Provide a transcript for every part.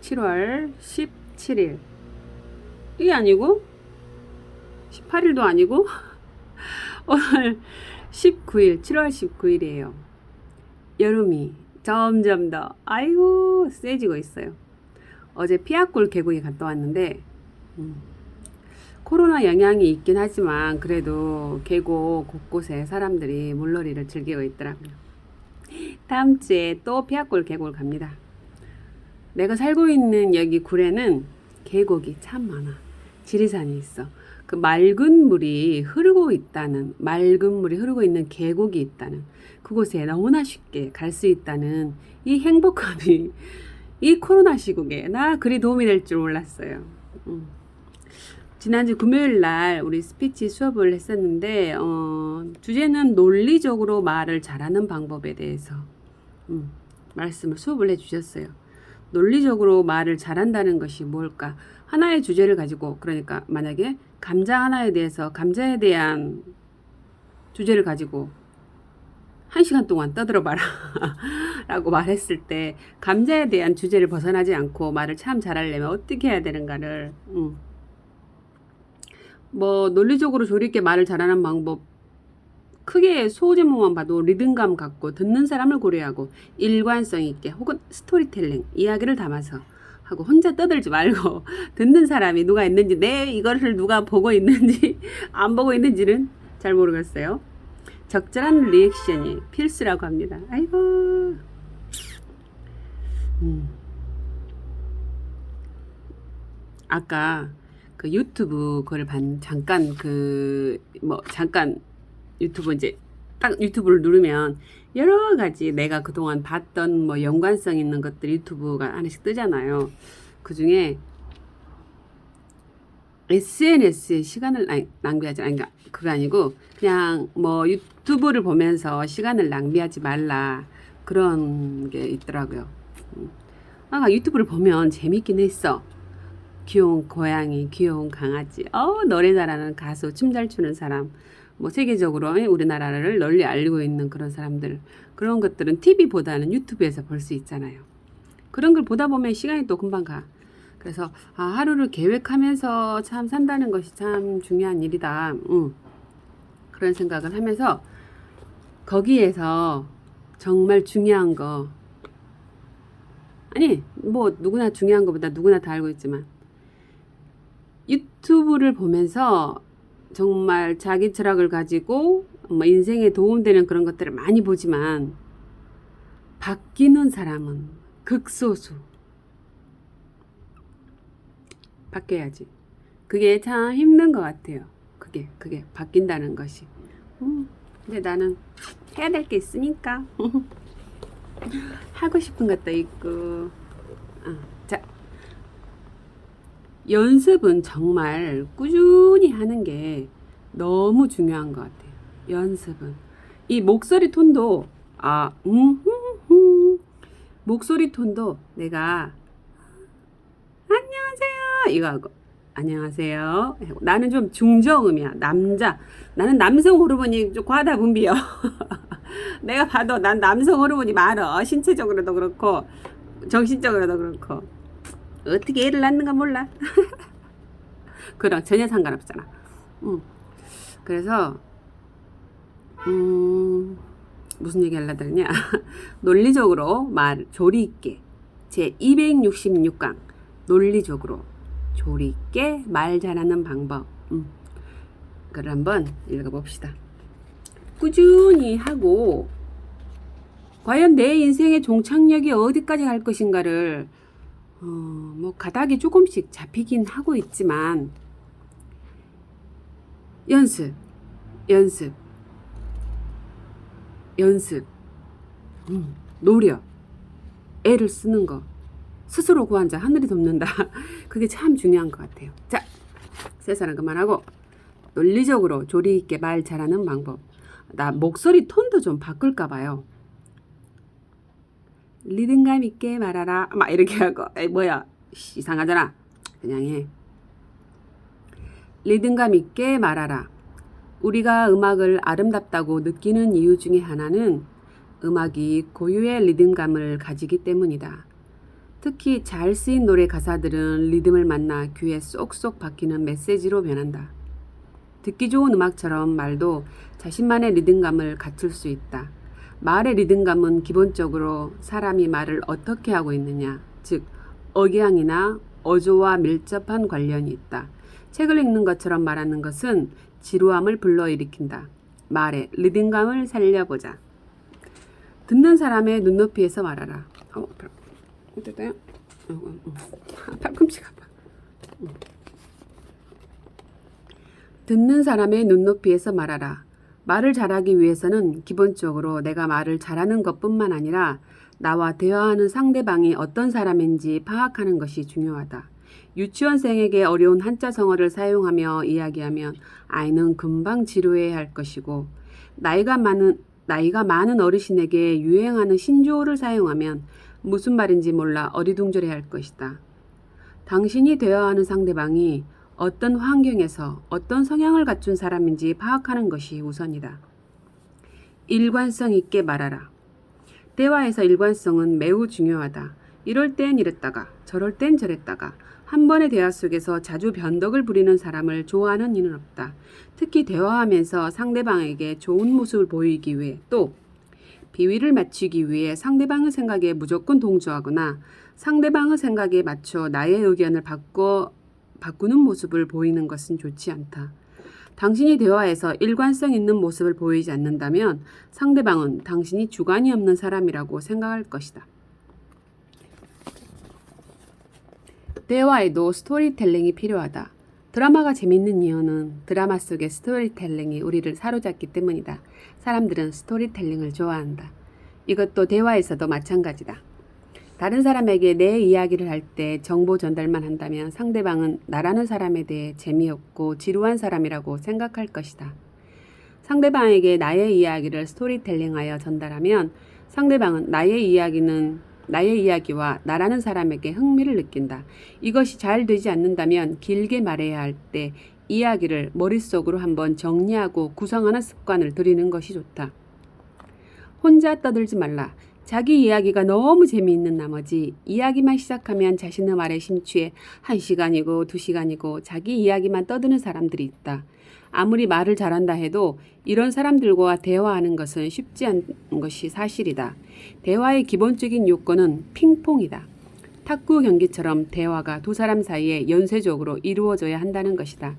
7월 17일. 이게 아니고, 18일도 아니고, 오늘 19일, 7월 19일이에요. 여름이 점점 더, 아이고, 세지고 있어요. 어제 피아골 계곡에 갔다 왔는데, 음, 코로나 영향이 있긴 하지만, 그래도 계곡 곳곳에 사람들이 물놀이를 즐기고 있더라고요. 다음 주에 또 피아골 계곡을 갑니다. 내가 살고 있는 여기 구례는 계곡이 참 많아. 지리산이 있어. 그 맑은 물이 흐르고 있다는, 맑은 물이 흐르고 있는 계곡이 있다는, 그곳에 너무나 쉽게 갈 수 있다는 이 행복함이 이 코로나 시국에 나 그리 도움이 될 줄 몰랐어요. 음. 지난주 금요일 날 우리 스피치 수업을 했었는데, 어, 주제는 논리적으로 말을 잘하는 방법에 대해서, 음, 말씀을 수업을 해주셨어요. 논리적으로 말을 잘한다는 것이 뭘까? 하나의 주제를 가지고, 그러니까 만약에 감자 하나에 대해서, 감자에 대한 주제를 가지고, 한 시간 동안 떠들어봐라. 라고 말했을 때, 감자에 대한 주제를 벗어나지 않고 말을 참 잘하려면 어떻게 해야 되는가를, 음, 뭐 논리적으로 조리 있게 말을 잘하는 방법 크게 소제목만 봐도 리듬감 갖고 듣는 사람을 고려하고 일관성 있게 혹은 스토리텔링 이야기를 담아서 하고 혼자 떠들지 말고 듣는 사람이 누가 있는지 내 이거를 누가 보고 있는지 안 보고 있는지는 잘 모르겠어요. 적절한 리액션이 필수라고 합니다. 아이고. 음. 아까 그 유튜브 그걸 반 잠깐 그 뭐 잠깐 유튜브 이제 딱 유튜브를 누르면 여러 가지 내가 그동안 봤던 뭐 연관성 있는 것들 유튜브가 하나씩 뜨잖아요. 그 중에 SNS에 시간을 낭- 낭비하지 아니 그러니까 그거 아니고 그냥 뭐 유튜브를 보면서 시간을 낭비하지 말라 그런 게 있더라고요. 음. 아 유튜브를 보면 재밌긴 했어. 귀여운 고양이, 귀여운 강아지, 어 노래 잘하는 가수, 춤 잘 추는 사람, 뭐 세계적으로 우리나라를 널리 알리고 있는 그런 사람들 그런 것들은 TV보다는 유튜브에서 볼 수 있잖아요. 그런 걸 보다 보면 시간이 또 금방 가. 그래서 아, 하루를 계획하면서 참 산다는 것이 참 중요한 일이다. 응. 그런 생각을 하면서 거기에서 정말 중요한 거 아니 뭐 누구나 중요한 것보다 누구나 다 알고 있지만 유튜브를 보면서 정말 자기 철학을 가지고 뭐 인생에 도움되는 그런 것들을 많이 보지만 바뀌는 사람은 극소수. 바뀌어야지. 그게 참 힘든 것 같아요. 그게 그게 바뀐다는 것이. 음, 근데 나는 해야 될 게 있으니까 하고 싶은 것도 있고. 아, 자, 연습은 정말 꾸준히 하는 게 너무 중요한 것 같아요. 연습은. 이 목소리 톤도, 아, 음, 흠, 흠. 목소리 톤도 내가, 안녕하세요. 이거 하고, 안녕하세요. 나는 좀 중저음이야. 남자. 나는 남성 호르몬이 좀 과다 분비요. 내가 봐도 난 남성 호르몬이 많아. 신체적으로도 그렇고, 정신적으로도 그렇고. 어떻게 애를 낳는가 몰라. 그럼 전혀 상관없잖아. 음. 그래서 음, 무슨 얘기 하려고 그러냐. 논리적으로 말 조리 있게 제 266강 논리적으로 조리 있게 말 잘하는 방법. 음. 그걸 한번 읽어봅시다. 꾸준히 하고 과연 내 인생의 종착역이 어디까지 갈 것인가를 어, 뭐 가닥이 조금씩 잡히긴 하고 있지만 연습, 연습, 연습, 음, 노력, 애를 쓰는 거 스스로 구한 자 하늘이 돕는다. 그게 참 중요한 것 같아요. 자, 세사는 그만하고 논리적으로 조리 있게 말 잘하는 방법. 나 목소리 톤도 좀 바꿀까 봐요. 리듬감 있게 말하라. 막 이렇게 하고, 에이, 뭐야. 씨, 이상하잖아. 그냥 해. 리듬감 있게 말하라. 우리가 음악을 아름답다고 느끼는 이유 중에 하나는 음악이 고유의 리듬감을 가지기 때문이다. 특히 잘 쓰인 노래 가사들은 리듬을 만나 귀에 쏙쏙 박히는 메시지로 변한다. 듣기 좋은 음악처럼 말도 자신만의 리듬감을 갖출 수 있다. 말의 리듬감은 기본적으로 사람이 말을 어떻게 하고 있느냐, 즉 억양이나 어조와 밀접한 관련이 있다. 책을 읽는 것처럼 말하는 것은 지루함을 불러일으킨다. 말의 리듬감을 살려보자. 듣는 사람의 눈높이에서 말하라. 어, 어때요? 어, 어, 어. 팔꿈치 가봐. 어. 듣는 사람의 눈높이에서 말하라. 말을 잘하기 위해서는 기본적으로 내가 말을 잘하는 것뿐만 아니라 나와 대화하는 상대방이 어떤 사람인지 파악하는 것이 중요하다. 유치원생에게 어려운 한자 성어를 사용하며 이야기하면 아이는 금방 지루해 할 것이고 나이가 많은 나이가 많은 어르신에게 유행하는 신조어를 사용하면 무슨 말인지 몰라 어리둥절해 할 것이다. 당신이 대화하는 상대방이 어떤 환경에서 어떤 성향을 갖춘 사람인지 파악하는 것이 우선이다. 일관성 있게 말하라. 대화에서 일관성은 매우 중요하다. 이럴 땐 이랬다가 저럴 땐 저랬다가 한 번의 대화 속에서 자주 변덕을 부리는 사람을 좋아하는 이는 없다. 특히 대화하면서 상대방에게 좋은 모습을 보이기 위해 또 비위를 맞추기 위해 상대방의 생각에 무조건 동조하거나 상대방의 생각에 맞춰 나의 의견을 바꿔 바꾸는 모습을 보이는 것은 좋지 않다. 당신이 대화에서 일관성 있는 모습을 보이지 않는다면 상대방은 당신이 주관이 없는 사람이라고 생각할 것이다. 대화에도 스토리텔링이 필요하다. 드라마가 재밌는 이유는 드라마 속의 스토리텔링이 우리를 사로잡기 때문이다. 사람들은 스토리텔링을 좋아한다. 이것도 대화에서도 마찬가지다. 다른 사람에게 내 이야기를 할 때 정보 전달만 한다면 상대방은 나라는 사람에 대해 재미없고 지루한 사람이라고 생각할 것이다. 상대방에게 나의 이야기를 스토리텔링하여 전달하면 상대방은 나의 이야기는 나의 이야기와 나라는 사람에게 흥미를 느낀다. 이것이 잘 되지 않는다면 길게 말해야 할 때 이야기를 머릿속으로 한번 정리하고 구성하는 습관을 들이는 것이 좋다. 혼자 떠들지 말라. 자기 이야기가 너무 재미있는 나머지 이야기만 시작하면 자신의 말에 심취해 한 시간이고 두 시간이고 자기 이야기만 떠드는 사람들이 있다. 아무리 말을 잘한다 해도 이런 사람들과 대화하는 것은 쉽지 않은 것이 사실이다. 대화의 기본적인 요건은 핑퐁이다. 탁구 경기처럼 대화가 두 사람 사이에 연쇄적으로 이루어져야 한다는 것이다.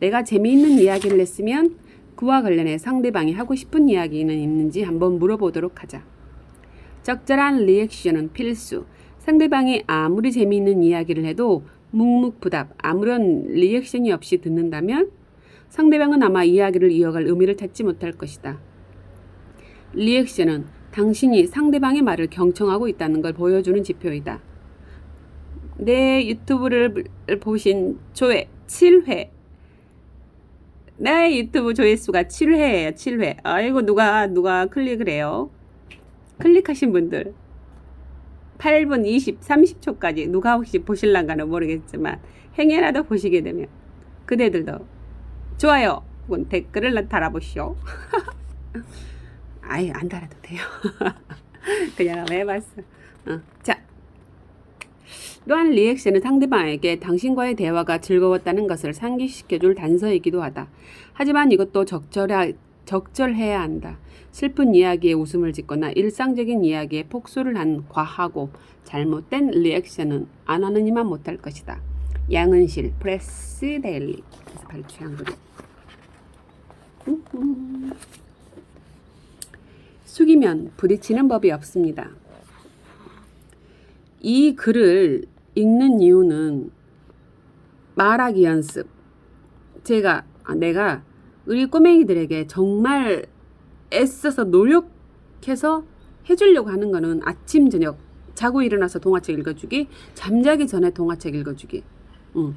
내가 재미있는 이야기를 했으면 그와 관련해 상대방이 하고 싶은 이야기는 있는지 한번 물어보도록 하자. 적절한 리액션은 필수. 상대방이 아무리 재미있는 이야기를 해도 묵묵부답 아무런 리액션이 없이 듣는다면 상대방은 아마 이야기를 이어갈 의미를 찾지 못할 것이다. 리액션은 당신이 상대방의 말을 경청하고 있다는 걸 보여주는 지표이다. 내 유튜브를 보신 조회 7회. 내 유튜브 조회수가 7회예요. 7회. 아이고 누가 누가 클릭을 해요. 클릭하신 분들 8분 20, 30초까지 누가 혹시 보실란가는 모르겠지만 행여라도 보시게 되면 그대들도 좋아요 혹은 댓글을 달아보시오. 아예 안 달아도 돼요. 그냥 해봤어. 어. 자, 또한 리액션은 상대방에게 당신과의 대화가 즐거웠다는 것을 상기시켜줄 단서이기도 하다. 하지만 이것도 적절하, 적절해야 한다. 슬픈 이야기에 웃음을 짓거나 일상적인 이야기에 폭소를 한 과하고 잘못된 리액션은 안 하는 이만 못할 것이다. 양은실 프레스 데일리 에서 발췌한 글이 숙이면 부딪히는 법이 없습니다. 이 글을 읽는 이유는 말하기 연습. 제가 아, 내가 우리 꼬맹이들에게 정말 애써서 노력해서 해주려고 하는 거는 아침 저녁 자고 일어나서 동화책 읽어주기, 잠자기 전에 동화책 읽어주기. 응.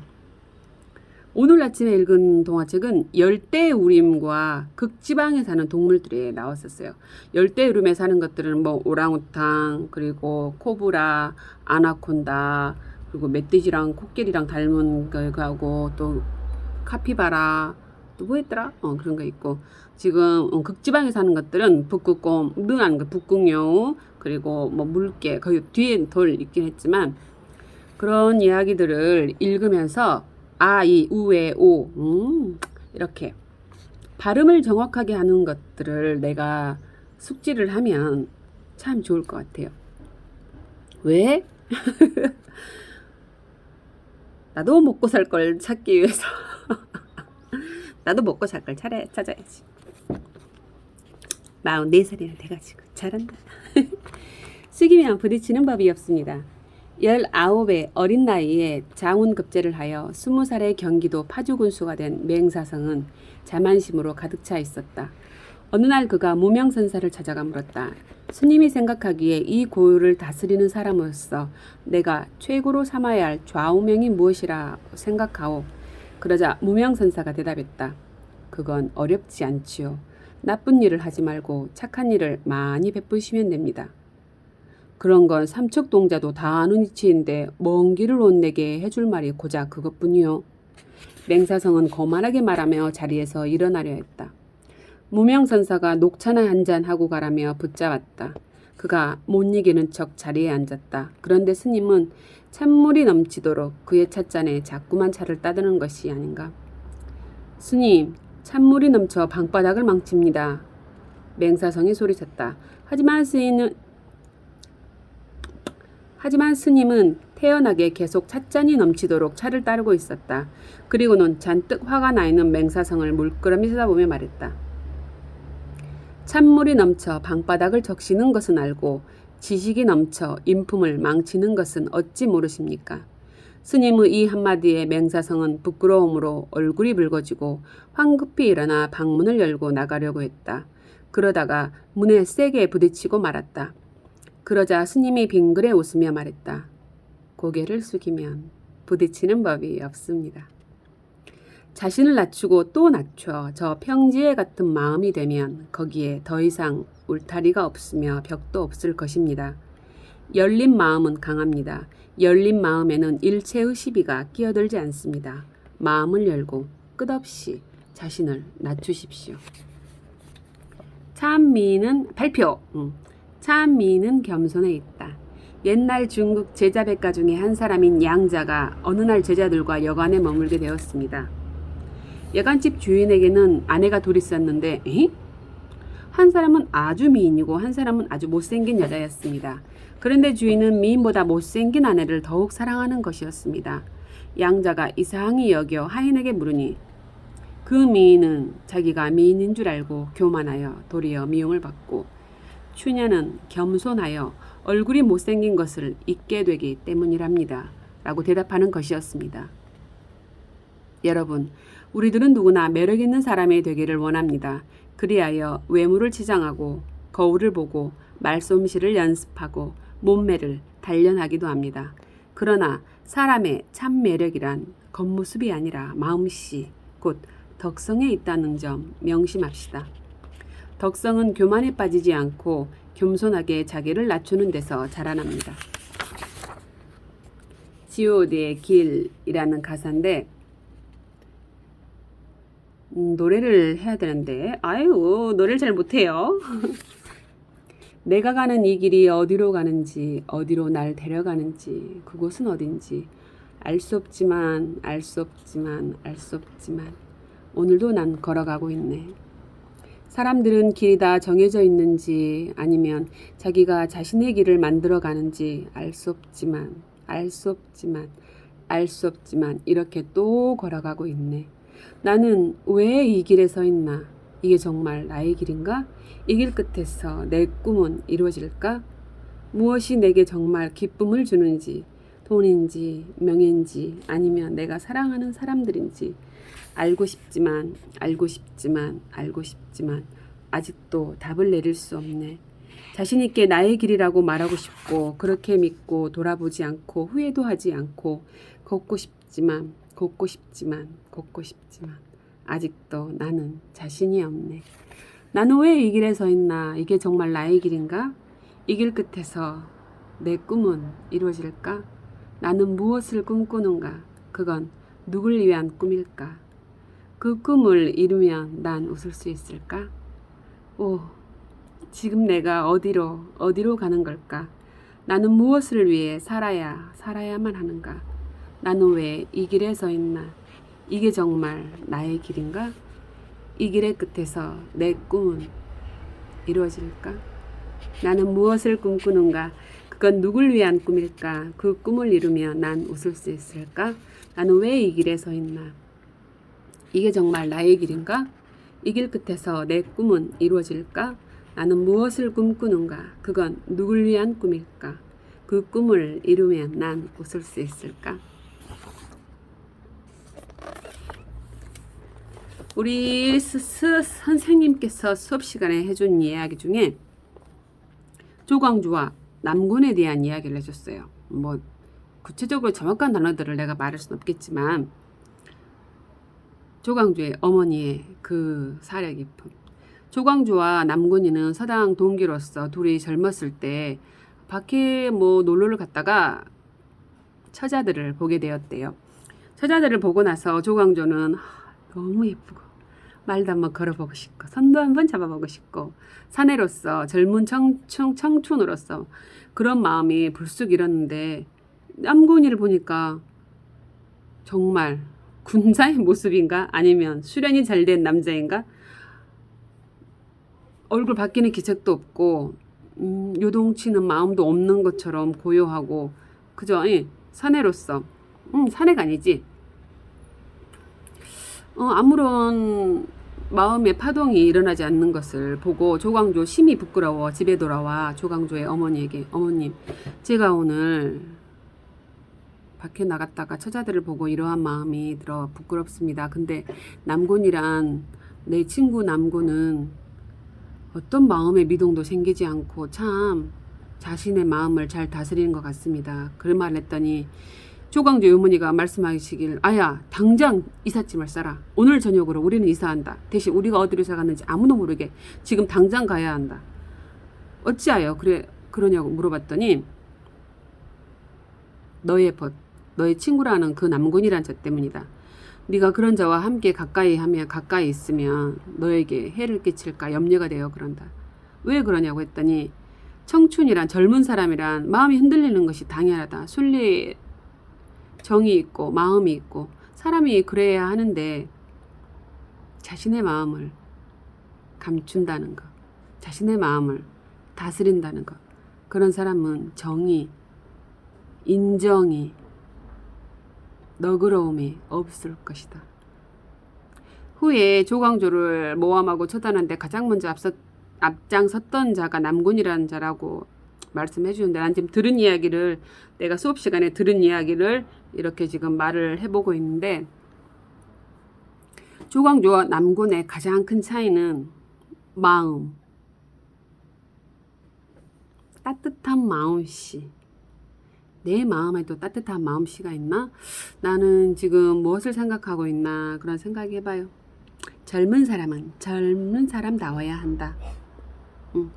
오늘 아침에 읽은 동화책은 열대 우림과 극지방에 사는 동물들이 나왔었어요. 열대 우림에 사는 것들은 뭐 오랑우탕, 그리고 코브라, 아나콘다, 그리고 멧돼지랑 코끼리랑 닮은 거하고 또 카피바라, 또 뭐였더라? 어 그런 거 있고 지금 어, 극지방에 사는 것들은 북극곰, 능한 거 북극여우, 그리고 뭐 물개 거기 뒤에 돌 있긴 했지만 그런 이야기들을 읽으면서 아, 이, 우, 에, 오, 음, 이렇게 발음을 정확하게 하는 것들을 내가 숙지를 하면 참 좋을 것 같아요. 왜? 나도 먹고 살 걸 찾기 위해서. 나도 먹고 살걸 찾아야지. 44살이나 돼가지고 잘한다. 숙이면 부딪히는 법이 없습니다. 19의 어린 나이에 장운급제를 하여 20살의 경기도 파주군수가 된 맹사성은 자만심으로 가득 차 있었다. 어느 날 그가 무명선사를 찾아가 물었다. 스님이 생각하기에 이 고유를 다스리는 사람으로서 내가 최고로 삼아야 할 좌우명이 무엇이라 생각하오. 그러자 무명선사가 대답했다. 그건 어렵지 않지요. 나쁜 일을 하지 말고 착한 일을 많이 베푸시면 됩니다. 그런 건 삼척동자도 다 아는 이치인데 먼 길을 온 내게 해줄 말이 고작 그것뿐이요. 맹사성은 거만하게 말하며 자리에서 일어나려 했다. 무명선사가 녹차나 한 잔 하고 가라며 붙잡았다. 그가 못 이기는 척 자리에 앉았다. 그런데 스님은 찬물이 넘치도록 그의 찻잔에 자꾸만 차를 따드는 것이 아닌가. 스님, 찬물이 넘쳐 방바닥을 망칩니다. 맹사성이 소리쳤다. 하지만 스님은 하지만 스님은 태연하게 계속 찻잔이 넘치도록 차를 따르고 있었다. 그리고는 잔뜩 화가 나 있는 맹사성을 물끄러미 쳐다보며 말했다. 찬물이 넘쳐 방바닥을 적시는 것은 알고 지식이 넘쳐 인품을 망치는 것은 어찌 모르십니까? 스님의 이 한마디에 맹사성은 부끄러움으로 얼굴이 붉어지고 황급히 일어나 방문을 열고 나가려고 했다. 그러다가 문에 세게 부딪히고 말았다. 그러자 스님이 빙그레 웃으며 말했다. 고개를 숙이면 부딪히는 법이 없습니다. 자신을 낮추고 또 낮춰 저 평지에 같은 마음이 되면 거기에 더 이상 울타리가 없으며 벽도 없을 것입니다. 열린 마음은 강합니다. 열린 마음에는 일체의 시비가 끼어들지 않습니다. 마음을 열고 끝없이 자신을 낮추십시오. 참미는 발표. 음. 참미는 겸손에 있다. 옛날 중국 제자 백가 중에 한 사람인 양자가 어느 날 제자들과 여관에 머물게 되었습니다. 여관집 주인에게는 아내가 둘 있었는데 에이? 한 사람은 아주 미인이고 한 사람은 아주 못생긴 여자였습니다. 그런데 주인은 미인보다 못생긴 아내를 더욱 사랑하는 것이었습니다. 양자가 이상히 여겨 하인에게 물으니 그 미인은 자기가 미인인 줄 알고 교만하여 도리어 미움을 받고 추녀는 겸손하여 얼굴이 못생긴 것을 잊게 되기 때문이랍니다. 라고 대답하는 것이었습니다. 여러분, 우리들은 누구나 매력 있는 사람이 되기를 원합니다. 그리하여 외모를 치장하고 거울을 보고 말솜씨를 연습하고 몸매를 단련하기도 합니다. 그러나 사람의 참 매력이란 겉모습이 아니라 마음씨, 곧 덕성에 있다는 점 명심합시다. 덕성은 교만에 빠지지 않고 겸손하게 자기를 낮추는 데서 자라납니다. G.O.D의 길이라는 가사인데 음, 노래를 해야 되는데 아유 노래를 잘 못해요. 내가 가는 이 길이 어디로 가는지 어디로 날 데려가는지 그곳은 어딘지 알 수 없지만 알 수 없지만 알 수 없지만 오늘도 난 걸어가고 있네. 사람들은 길이 다 정해져 있는지 아니면 자기가 자신의 길을 만들어 가는지 알 수 없지만 알 수 없지만 알 수 없지만 이렇게 또 걸어가고 있네. 나는 왜 이 길에 서 있나? 이게 정말 나의 길인가? 이 길 끝에서 내 꿈은 이루어질까? 무엇이 내게 정말 기쁨을 주는지, 돈인지, 명예인지, 아니면 내가 사랑하는 사람들인지, 알고 싶지만, 알고 싶지만, 알고 싶지만, 아직도 답을 내릴 수 없네. 자신있게 나의 길이라고 말하고 싶고, 그렇게 믿고 돌아보지 않고, 후회도 하지 않고, 걷고 싶지만, 걷고 싶지만, 걷고 싶지만, 아직도 나는 자신이 없네. 나는 왜 이 길에 서 있나? 이게 정말 나의 길인가? 이 길 끝에서 내 꿈은 이루어질까? 나는 무엇을 꿈꾸는가? 그건 누굴 위한 꿈일까? 그 꿈을 이루면 난 웃을 수 있을까? 오, 지금 내가 어디로, 어디로 가는 걸까? 나는 무엇을 위해 살아야 살아야만 하는가? 나는 왜 이 길에 서 있나? 이게 정말 나의 길인가? 이 길의 끝에서 내 꿈은 이루어질까? 나는 무엇을 꿈꾸는가? 그건 누굴 위한 꿈일까? 그 꿈을 이루며 난 웃을 수 있을까? 나는 왜 이 길에 서 있나? 이게 정말 나의 길인가? 이 길 끝에서 내 꿈은 이루어질까? 나는 무엇을 꿈꾸는가? 그건 누굴 위한 꿈일까? 그 꿈을 이루면 난 웃을 수 있을까? 우리 스, 스, 선생님께서 수업 시간에 해준 이야기 중에 조광주와 남군에 대한 이야기를 해줬어요. 뭐 구체적으로 정확한 단어들을 내가 말할 수는 없겠지만 조광주의 어머니의 그 사려 깊음. 조광주와 남군이는 서당 동기로서 둘이 젊었을 때 밖에 뭐 놀러를 갔다가 처자들을 보게 되었대요. 처자들을 보고 나서 조광조는 하, 너무 예쁘고 말도 한번 걸어보고 싶고 손도 한번 잡아보고 싶고 사내로서 젊은 청춘, 청춘으로서 그런 마음이 불쑥 일었는데 남군이를 보니까 정말 군자의 모습인가? 아니면 수련이 잘 된 남자인가? 얼굴 바뀌는 기색도 없고 음, 요동치는 마음도 없는 것처럼 고요하고 그저 예, 사내로서. 음, 사내가 아니지 어, 아무런 마음의 파동이 일어나지 않는 것을 보고 조광조 심히 부끄러워 집에 돌아와 조광조의 어머니에게 어머님 제가 오늘 밖에 나갔다가 처자들을 보고 이러한 마음이 들어 부끄럽습니다. 근데 남군이란 내 친구 남군은 어떤 마음의 미동도 생기지 않고 참 자신의 마음을 잘 다스리는 것 같습니다. 그런 말을 했더니 조광조 어머니가 말씀하시길 아야 당장 이삿짐을 싸라. 오늘 저녁으로 우리는 이사한다. 대신 우리가 어디로 이사 갔는지 아무도 모르게 지금 당장 가야 한다. 어찌하여 그래 그러냐고 물어봤더니 너의 벗 너의 친구라는 그 남군이란 자 때문이다. 네가 그런 자와 함께 가까이 하면 가까이 있으면 너에게 해를 끼칠까 염려가 되어 그런다. 왜 그러냐고 했더니 청춘이란 젊은 사람이란 마음이 흔들리는 것이 당연하다. 순리 정이 있고 마음이 있고 사람이 그래야 하는데 자신의 마음을 감춘다는 것, 자신의 마음을 다스린다는 것. 그런 사람은 정의, 인정이, 너그러움이 없을 것이다. 후에 조광조를 모함하고 처단한데 가장 먼저 앞서 앞장섰던 자가 남군이라는 자라고 말씀해 주는데 난 지금 들은 이야기를 내가 수업 시간에 들은 이야기를 이렇게 지금 말을 해보고 있는데 조광조와 남군의 가장 큰 차이는 마음 따뜻한 마음씨 내 마음에도 따뜻한 마음씨가 있나? 나는 지금 무엇을 생각하고 있나 그런 생각 해봐요. 젊은 사람은 젊은 사람 나와야 한다. 응.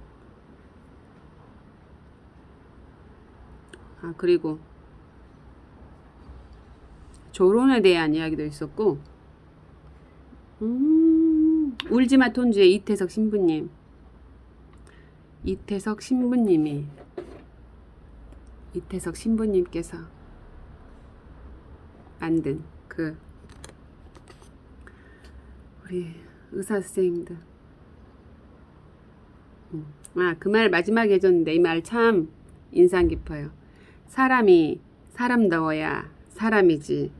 아 그리고 조론에 대한 이야기도 있었고, 음, 울지마 톤주의 이태석 신부님, 이태석 신부님이 이태석 신부님께서 만든 그 우리 의사 선생님들 음. 아그 말 마지막에 해줬는데 이 말 참 인상 깊어요. 사람이 사람다워야 사람이지.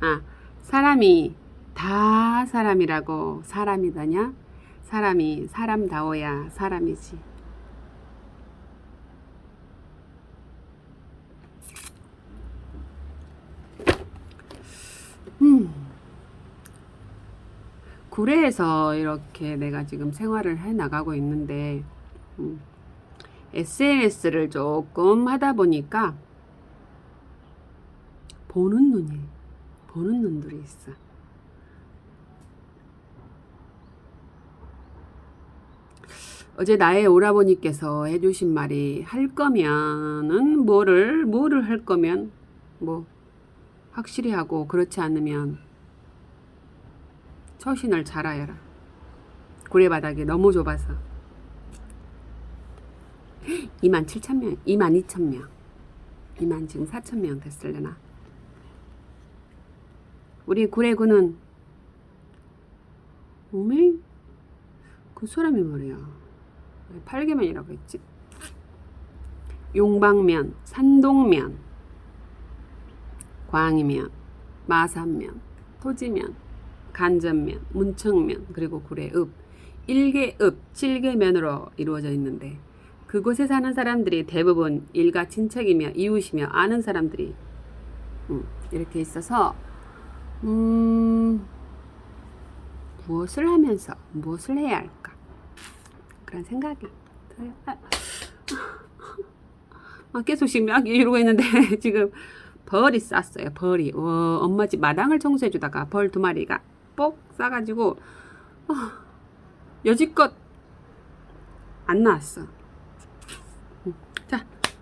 아 사람이 다 사람이라고 사람이다냐? 사람이 사람다워야 사람이지. 음. 구례에서 이렇게 내가 지금 생활을 해 나가고 있는데, 음, SNS를 조금 하다 보니까, 보는 눈이, 보는 눈들이 있어. 어제 나의 오라버니께서 해주신 말이 할 거면은 뭐를 뭐를 할 거면 뭐 확실히 하고 그렇지 않으면 처신을 잘하여라. 고래바닥이 너무 좁아서. 2만 7천 명, 2만 2천 명. 2만 지금 4천 명 됐을려나? 우리 구례구는 오메 그 사람이. 왜 팔계면이라고 했지? 용방면, 산동면, 광이면, 마산면, 토지면, 간전면, 문청면, 그리고 구례읍, 일개읍, 칠개면으로 이루어져 있는데 그곳에 사는 사람들이 대부분 일가 친척이며 이웃이며 아는 사람들이 음, 이렇게 있어서 음, 무엇을 하면서 무엇을 해야 할까 그런 생각이 들어요. 아, 아, 계속 지금 막 이러고 있는데 지금 벌이 쌌어요. 벌이 와, 엄마 집 마당을 청소해 주다가 벌 두 마리가 뽁 싸가지고 아, 여지껏 안 나왔어.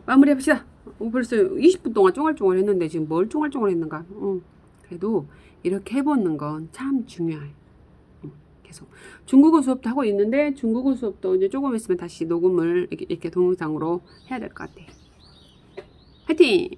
마무리합시다. 어, 벌써 20분 동안 쫑알쫑알 했는데 지금 뭘 쫑알쫑알 했는가? 음, 그래도 이렇게 해보는 건 참 중요해. 음, 계속 중국어 수업도 하고 있는데 중국어 수업도 이제 조금 있으면 다시 녹음을 이렇게, 이렇게 동영상으로 해야 될 것 같아. 화이팅!